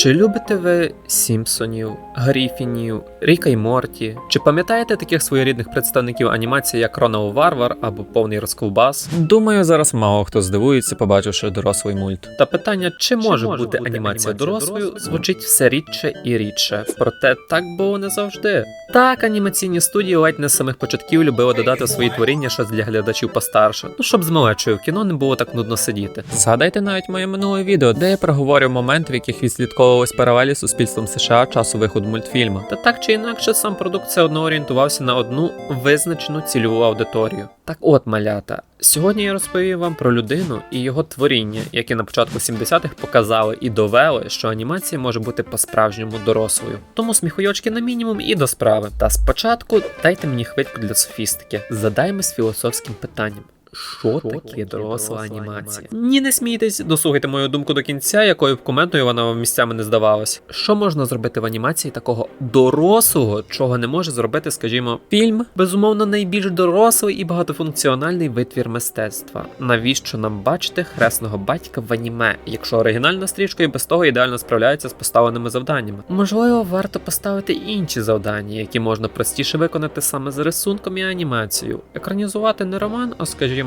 Чи любите ви Сімпсонів, Гріфінів, Ріка й Морті? Чи пам'ятаєте таких своєрідних представників анімації, як Ронал Варвар або повний розковбас? Думаю, зараз мало хто здивується, побачивши дорослий мульт. Та питання, чи може, бути, анімація дорослою, звучить все рідше і рідше. Проте так було не завжди. Так, анімаційні студії ледь не з самих початків любили додати свої творіння щось для глядачів постарше, ну щоб з малечою в кіно не було так нудно сидіти. Згадайте навіть моє минуле відео, де я проговорював моменти, в яких відслідковувались паралелі з суспільством США часу виходу мультфільму. Та так чи інакше, сам продукт все одно орієнтувався на одну визначену цільову аудиторію. Так от, малята, сьогодні я розповім вам про людину і його творіння, які на початку 70-х показали і довели, що анімація може бути по-справжньому дорослою. Тому сміхуйочки на мінімум і до справи. Та спочатку дайте мені хвильку для софістики. Задаймось філософським питанням. Що таке доросла анімація? Ні, не смійтесь, дослухайте мою думку до кінця, якою б коментою вона вам місцями не здавалась. Що можна зробити в анімації такого дорослого, чого не може зробити, скажімо, фільм? Безумовно, найбільш дорослий і багатофункціональний витвір мистецтва. Навіщо нам бачити хресного батька в аніме, якщо оригінальна стрічка і без того ідеально справляється з поставленими завданнями? Можливо, варто поставити інші завдання, які можна простіше виконати саме з рисунком і анімацією. Екранізувати не роман, а скажімо,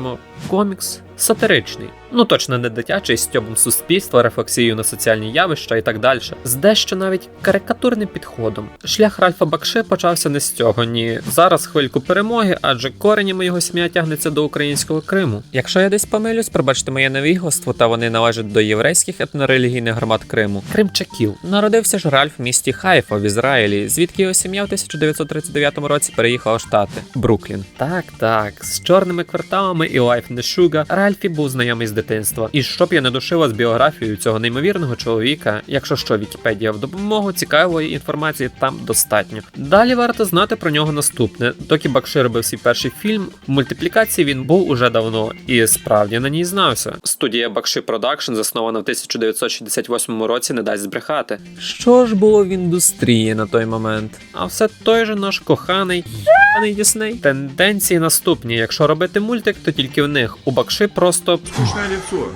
комікс сатиричний. Ну точно не дитячий стьобом суспільства, рефлексією на соціальні явища і так далі, з дещо навіть карикатурним підходом. Шлях Ральфа Бакши почався не з цього, ні. Зараз хвильку перемоги, адже коренями його сім'я тягнеться до українського Криму. Якщо я десь помилюсь, пробачте моє невігластво, та вони належать до єврейських етнорелігійних громад Криму. Кримчаків. Народився ж Ральф в місті Хайфа в Ізраїлі, звідки його сім'я в 1939 році переїхала в Штати Бруклін. Так, так, з чорними кварталами і лайф не шуга Ральфі був знайомий з дитинства. І щоб я не душила з біографією цього неймовірного чоловіка, якщо що Вікіпедія в допомогу, цікавої інформації там достатньо. Далі варто знати про нього наступне. Доки Бакши робив свій перший фільм, в мультиплікації він був уже давно і справді на ній знався. Студія Бакши Продакшн, заснована в 1968 році, не дасть збрехати. Що ж було в індустрії на той момент? А все той же наш коханий Дісней. Тенденції наступні: якщо робити мультик, то тільки в них. У Бакши просто.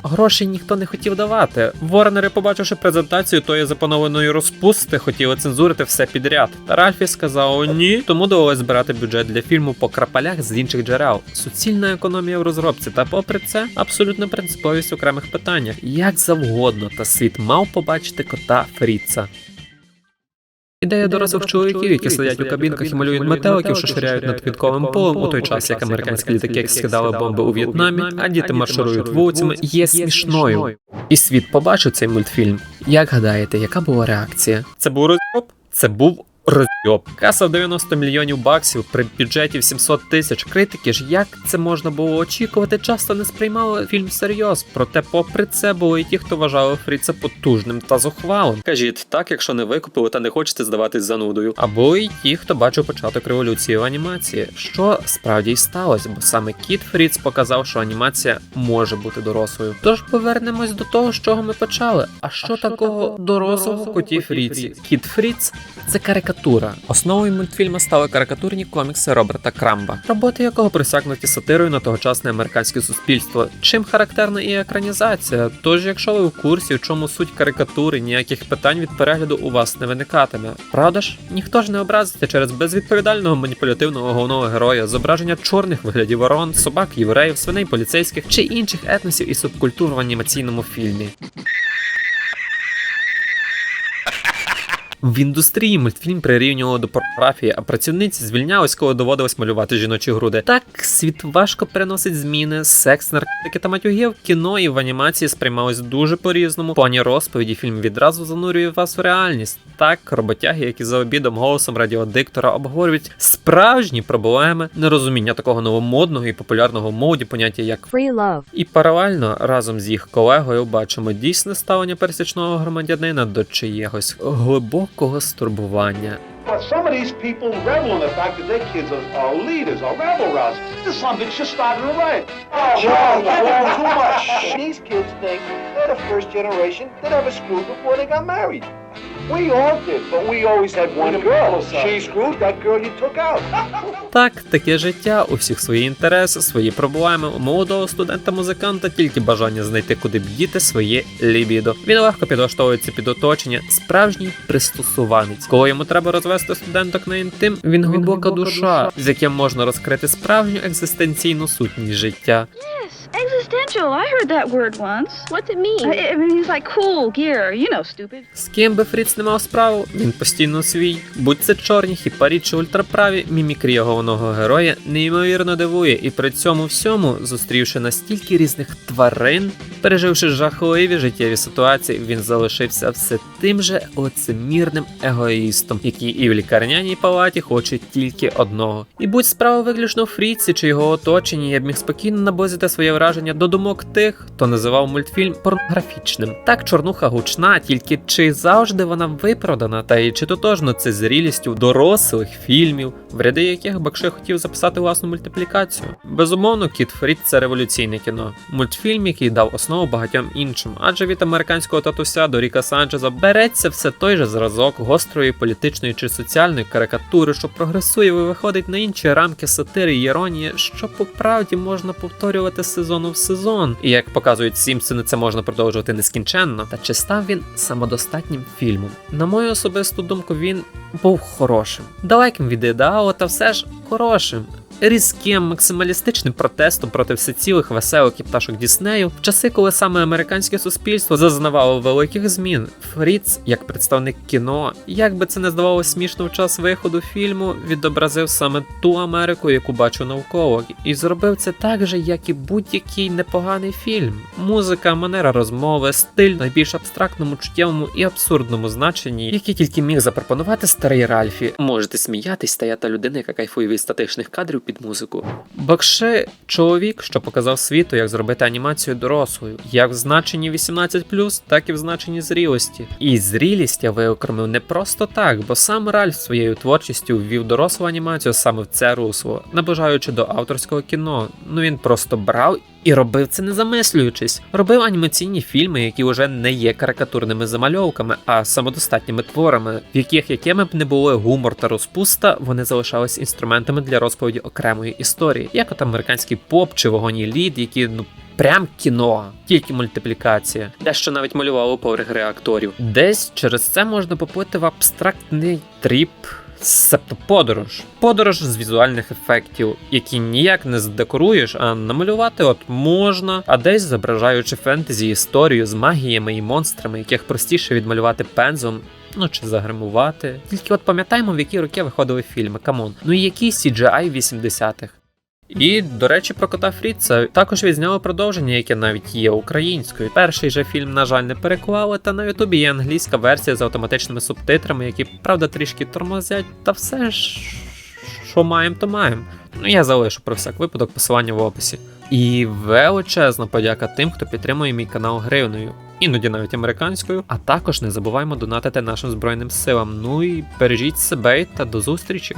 Грошей ніхто не хотів давати. Ворнери, побачивши презентацію тої запланованої розпусти, хотіли цензурити все підряд. Та Ральфі сказав ні, тому довелось збирати бюджет для фільму по крапалях з інших джерел. Суцільна економія в розробці, та попри це, абсолютна принциповість в окремих питаннях. Як завгодно, та світ мав побачити кота Фріца. Ідея дорослих чоловіків, які сидять у кабінках і малюють метеликів, що ширяють над квітковим полем у той час, як американські літаки скидали бомби у В'єтнамі, а діти марширують вулицями, є смішною. І світ побачив цей мультфільм. Як гадаєте, яка була реакція? Це був розйоб? Це був розйоб. Каса в 90 мільйонів баксів при бюджеті в 700 тисяч. Критики ж, як це можна було очікувати, часто не сприймали фільм всерйоз. Проте, попри це, були і ті, хто вважали Фріца потужним та зухвалим. Кажіть так, якщо не викупили та не хочете здаватись занудою. Або й ті, хто бачив початок революції в анімації, що справді й сталося, бо саме Кіт Фріц показав, що анімація може бути дорослою. Тож повернемось до того, з чого ми почали. А що такого дорослого в коті Фріці? Кіт Фріц це карикатура. Основою мультфільму стали карикатурні комікси Роберта Крамба, роботи якого присягнуті сатирою на тогочасне американське суспільство. Чим характерна і екранізація. Тож, якщо ви в курсі, в чому суть карикатури, ніяких питань від перегляду у вас не виникатиме. Правда ж, ніхто ж не образиться через безвідповідального маніпулятивного головного героя, зображення чорних виглядів ворон, собак, євреїв, свиней поліцейських чи інших етносів і субкультур в анімаційному фільмі. В індустрії мультфільм прирівнювали до порнографії, а працівниці звільнялись, коли доводилось малювати жіночі груди. Так світ важко переносить зміни, секс, наркотики та матюги в кіно і в анімації сприймались дуже по-різному. В плані розповіді фільм відразу занурює вас в реальність. Так, роботяги, які за обідом голосом радіодиктора обговорюють справжні проблеми, нерозуміння такого новомодного і популярного в моді поняття як Free love. і паралельно разом з їх колегою бачимо дійсне ставлення пересічного громадянина до чиєгось глибокого стурбування. But some of Так, таке життя, у всіх свої інтереси, свої проблеми. У молодого студента-музиканта тільки бажання знайти, куди б діти своє лібідо. Він легко підлаштовується під оточення, справжній пристосуванець. Коли йому треба розвести студенток на інтим, він глибока душа, з яким можна розкрити справжню екзистенційну сутність життя. Existential. I heard that word once. What's it mean? I, I mean, it's like cool gear. You know, stupid. З ким би Фріц не мав справу, він постійно свій. Будь це чорні, хіпарі чи ультраправі, мімікрія головного героя неймовірно дивує, і при цьому всьому, зустрівши настільки різних тварин, переживши жахливі життєві ситуації, він залишився все тим же лицемірним егоїстом, який і в лікарняній палаті хоче тільки одного. І будь справа виключно в Фріці чи його оточенні, я б міг спокійно наблизити своє враження до думок тих, хто називав мультфільм порнографічним. Так, чорнуха гучна, тільки чи завжди вона виправдана, та й чи тотожно це зрілістю дорослих фільмів, в ряди яких Бакше хотів записати власну мультиплікацію. Безумовно, Кіт Фрід це революційне кіно. Мультфільм, який дав основу багатьом іншим, адже від американського татуся до Ріка Санчеза береться все той же зразок гострої політичної чи соціальної карикатури, що прогресує і виходить на інші рамки сатири і іронії, що по правді можна повторювати з сезону в сезон. І як показують Сімпсони, це можна продовжувати нескінченно. Та чи став він самодостатнім фільмом? На мою особисту думку, він був хорошим, далеким від ідеалу, та все ж хорошим. Різким максималістичним протестом проти всецілих веселих і пташок Діснею в часи, коли саме американське суспільство зазнавало великих змін. Фріц, як представник кіно, як би це не здавалося смішно в час виходу фільму, відобразив саме ту Америку, яку бачу навколо, і зробив це так же, як і будь-який непоганий фільм. Музика, манера розмови, стиль найбільш абстрактному, чуттєвому і абсурдному значенні, який тільки міг запропонувати старий Ральфі. Можете сміятись, та я та людина, яка кайфує від статичних кадрів під музику. Бакше чоловік, що показав світу, як зробити анімацію дорослою, як в значенні 18+, так і в значенні зрілості. І зрілість я виокремив не просто так, бо сам Ральф своєю творчістю ввів дорослу анімацію саме в це русло, наближаючи до авторського кіно. Ну він просто брав і робив це не замислюючись. Робив анімаційні фільми, які вже не є карикатурними замальовками, а самодостатніми творами, в яких якими б не були гумор та розпуста, вони залишались інструментами для розповіді окремої історії, як от американський поп чи вогоні лід, які ну. Прям кіно, тільки мультиплікація, дещо навіть малювало поверх реакторів. Десь через це можна поплити в абстрактний тріп, себто подорож. Подорож з візуальних ефектів, які ніяк не здекоруєш, а намалювати от можна, а десь зображаючи фентезі історію з магіями і монстрами, яких простіше відмалювати пензом. Ну чи загримувати. Тільки от пам'ятаємо, в які роки виходили фільми. Камон. Ну і який CGI 80-х. І, до речі, про кота Фріца також відзняли продовження, яке навіть є українською. Перший же фільм, на жаль, не переклали, та на Ютубі є англійська версія з автоматичними субтитрами, які, правда, трішки тормозять, та все ж, що маємо, то маємо. Ну, я залишу про всяк випадок посилання в описі. І величезна подяка тим, хто підтримує мій канал гривною. Іноді навіть американською, а також не забуваймо донатити нашим збройним силам. Ну і бережіть себе та до зустрічі!